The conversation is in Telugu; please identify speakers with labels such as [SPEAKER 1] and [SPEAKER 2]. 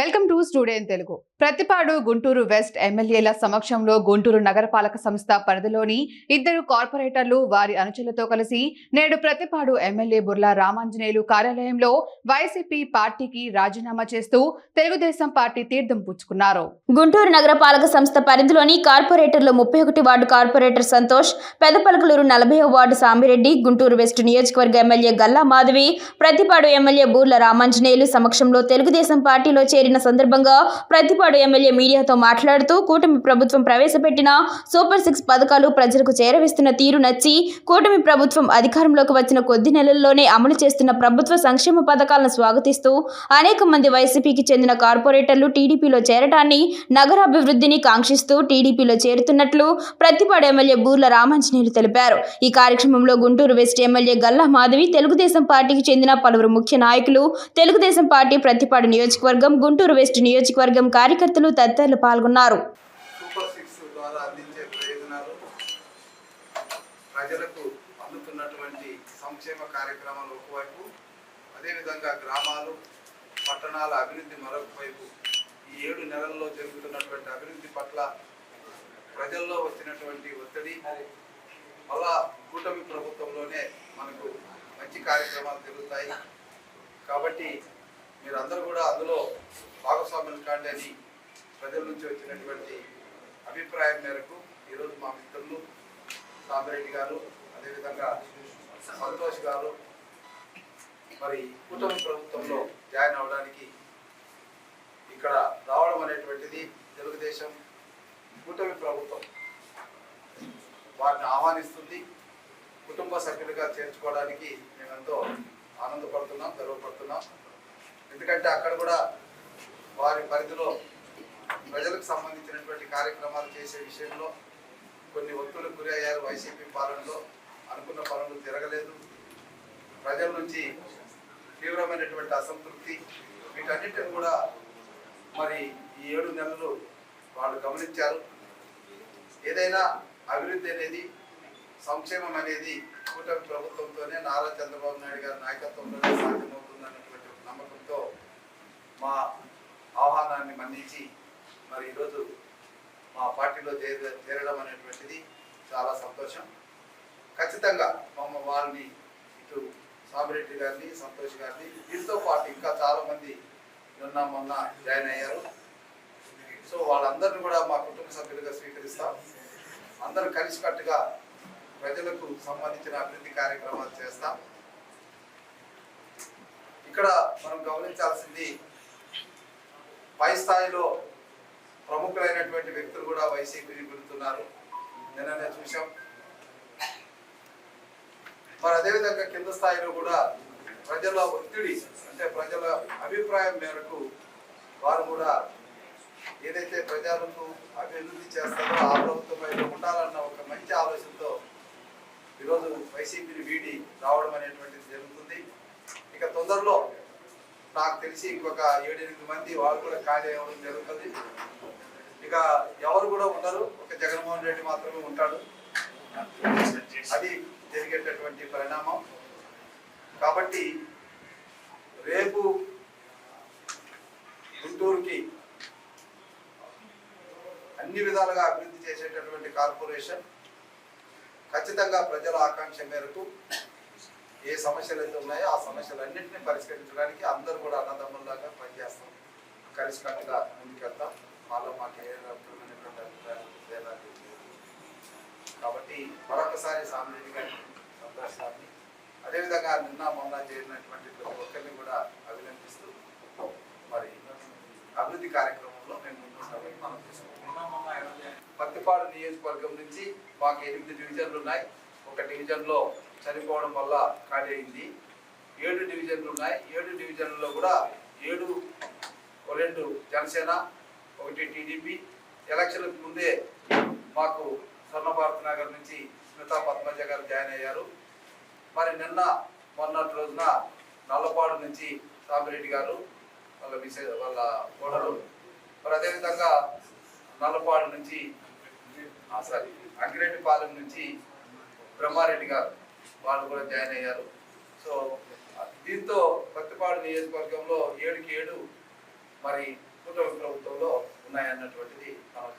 [SPEAKER 1] Welcome to student Telugu. Prathipadu Guntur west ఎమ్మెల్యేల సమక్షంలో గుంటూరు నగరపాలక సంస్థ పరిధిలోని ఇద్దరు కార్పొరేటర్లు వారి అనుచరులతో కలిసి నేడు ప్రతిపాడు ఎమ్మెల్యే బుర్లా రామాంజనేయులు కార్యాలయంలో వైసీపీ పార్టీకి రాజీనామా చేస్తూ తెలుగుదేశం పార్టీ తీర్థం పుచ్చుకున్నారు.
[SPEAKER 2] గుంటూరు నగరపాలక సంస్థ పరిధిలోని కార్పొరేటర్లు ముప్పై ఒకటి వార్డు కార్పొరేటర్ సంతోష్ పెదపలకలూరు నలభై వార్డు సామిరెడ్డి గుంటూరు వెస్ట్ నియోజకవర్గ ఎమ్మెల్యే గల్లా మాధవి ప్రతిపాడు ఎమ్మెల్యే బూర్ల రామాంజనేయులు సమక్షంలో తెలుగుదేశం పార్టీలో చేరి జరిగిన సందర్భంగా ప్రతిపాడు ఎమ్మెల్యే మీడియాతో మాట్లాడుతూ కూటమి ప్రభుత్వం ప్రవేశపెట్టిన సూపర్ సిక్స్ పథకాలు ప్రజలకు చేరవేస్తున్న తీరు నచ్చి కూటమి ప్రభుత్వం అధికారంలోకి వచ్చిన కొద్ది నెలల్లోనే అమలు చేస్తున్న ప్రభుత్వ సంక్షేమ పథకాలను స్వాగతిస్తూ అనేక మంది వైసీపీకి చెందిన కార్పొరేటర్లు టీడీపీలో చేరటాన్ని నగరాభివృద్ధిని కాంక్షిస్తూ టీడీపీలో చేరుతున్నట్లు ప్రతిపాడు ఎమ్మెల్యే బూర్ల రామాంజనేయులు తెలిపారు. ఈ కార్యక్రమంలో గుంటూరు వెస్ట్ ఎమ్మెల్యే గల్లా మాధవి తెలుగుదేశం పార్టీకి చెందిన పలువురు ముఖ్య నాయకులు తెలుగుదేశం పార్టీ ప్రతిపాడు నియోజకవర్గం గుంటూరు వెస్ట్ నియోజకవర్గం కార్యకర్తలు తదితరులు పాల్గొన్నారు.
[SPEAKER 3] సూపర్ సిక్స్ ద్వారా అందించే ప్రయోజనాలు ప్రజలకు అందుతున్నటువంటి సంక్షేమ కార్యక్రమాలు ఒకవైపు అదేవిధంగా గ్రామాలు పట్టణాల అభివృద్ధి మరొక వైపు. ఈ ఏడు నెలల్లో జరుగుతున్నటువంటి అభివృద్ధి పట్ల ప్రజల్లో వచ్చినటువంటి ఒత్తిడి మళ్ళా కూటమి ప్రభుత్వంలోనే మనకు మంచి కార్యక్రమాలు జరుగుతాయి. కాబట్టి మీరందరూ కూడా అందులో భాగస్వాములు కాండి అని ప్రజల నుంచి వచ్చినటువంటి అభిప్రాయం మేరకు ఈరోజు మా మిత్రులు సామిరెడ్డి గారు అదేవిధంగా సంతోష్ గారు మరి కూటమి ప్రభుత్వంలో జాయిన్ అవ్వడానికి ఇక్కడ రావడం అనేటువంటిది తెలుగుదేశం కూటమి ప్రభుత్వం వారిని ఆహ్వానిస్తుంది. కుటుంబ సభ్యులుగా చేర్చుకోవడానికి మేమెంతో ఆనందపడుతున్నాం గర్వపడుతున్నాం. ఎందుకంటే అక్కడ కూడా వారి పరిధిలో ప్రజలకు సంబంధించినటువంటి కార్యక్రమాలు చేసే విషయంలో కొన్ని ఒత్తులకు గురి అయ్యారు వైసీపీ పాలనలో. అనుకున్న పనులు జరగలేదు. ప్రజల నుంచి తీవ్రమైనటువంటి అసంతృప్తి. వీటన్నిటిని కూడా మరి ఈ ఏడు నెలలు వాళ్ళు గమనించారు. ఏదైనా అభివృద్ధి అనేది సంక్షేమం అనేది కూటమి ప్రభుత్వంతోనే నారా చంద్రబాబు నాయుడు గారి నాయకత్వంలోనే సాధ్యమవుతుందనేటువంటి నమ్మకంతో మా ఆహ్వానాన్ని మన్నించి మరి ఈరోజు మా పార్టీలో చేర చేరడం అనేటువంటిది చాలా సంతోషం. ఖచ్చితంగా మమ్మ వాళ్ళని ఇటు సామిరెడ్డి గారిని సంతోష్ గారిని వీరితో పాటు ఇంకా చాలామంది నిన్న మొన్న జాయిన్ అయ్యారు. సో వాళ్ళందరిని కూడా మా కుటుంబ సభ్యులుగా స్వీకరిస్తాం. అందరూ కలిసికట్టుగా ప్రజలకు సంబంధించిన అభివృద్ధి కార్యక్రమాలు చేస్తాం. ఇక్కడ మనం గమనించాల్సింది పై స్థాయిలో ప్రముఖులైనటువంటి వ్యక్తులు కూడా వైసీపీని పిలుతున్నారు నిన్ననే చూసాం మరి అదేవిధంగా కింద స్థాయిలో కూడా ప్రజల ఒత్తిడి అంటే ప్రజల అభిప్రాయం మేరకు వారు కూడా ఏదైతే ప్రజలకు అభివృద్ధి చేస్తారో ఆ ప్రభుత్వం ఉండాలన్న ఒక మంచి ఆలోచనతో ఈరోజు వైసీపీని వీడి రావడం అనేటువంటిది జరుగుతుంది. ఇక తొందరలో నాకు తెలిసి ఇంకొక ఏడెనిమిది మంది వాళ్ళు కూడా ఖాళీ అవ్వడం జరుగుతుంది. ఇక ఎవరు కూడా ఉండరు. ఒక జగన్మోహన్ రెడ్డి మాత్రమే ఉంటాడు. అది జరిగేటటువంటి పరిణామం. కాబట్టి రేపు గుంటూరుకి అన్ని విధాలుగా అభివృద్ధి చేసేటటువంటి కార్పొరేషన్ ఖచ్చితంగా ప్రజల ఆకాంక్ష మేరకు ఏ సమస్యలు అయితే ఉన్నాయో ఆ సమస్యలన్నింటినీ పరిష్కరించడానికి అందరూ కూడా అన్నదమ్ముల్లాగా పనిచేస్తాం. కలిసికట్టుగా ముందుకెళ్తాం. మాలో మాకు ఏ రకమైనటువంటి లేవు. కాబట్టి మరొకసారి సామిరెడ్డి గారిని సంతోష్ గారిని అదేవిధంగా నిన్న మొన్న చేరినటువంటి ప్రతి ఒక్కరిని కూడా అభినందిస్తూ మరి అభివృద్ధి కార్యక్రమంలో మేము ముందుంటామని మనం తీసుకుంటున్నాం. పత్తిపాడు నియోజకవర్గం నుంచి మాకు ఎనిమిది డివిజన్లు ఉన్నాయి. ఒక డివిజన్లో చనిపోవడం వల్ల ఖాళీ అయింది ఏడు డివిజన్లు ఉన్నాయి. ఏడు డివిజన్లలో కూడా ఏడు రెండు జనసేన ఒకటి టీడీపీ. ఎలక్షన్లకు ముందే మాకు స్వర్ణ భారత్ నగర్ నుంచి స్మితా పద్మజ గారు జాయిన్ అయ్యారు. మరి నిన్న మొన్నటి రోజున నల్లపాడు నుంచి సామిరెడ్డి గారు వాళ్ళ మిసే వాళ్ళ కోడలు మరి అదేవిధంగా నల్లపాడు నుంచి సారీ అంకిరెడ్డిపాలెం నుంచి బ్రహ్మారెడ్డి గారు వాళ్ళు కూడా జాయిన్ అయ్యారు. సో దీంతో పత్తిపాడు నియోజకవర్గంలో ఏడుకి ఏడు మరి కూటమి ప్రభుత్వంలో ఉన్నాయన్నటువంటిది మనం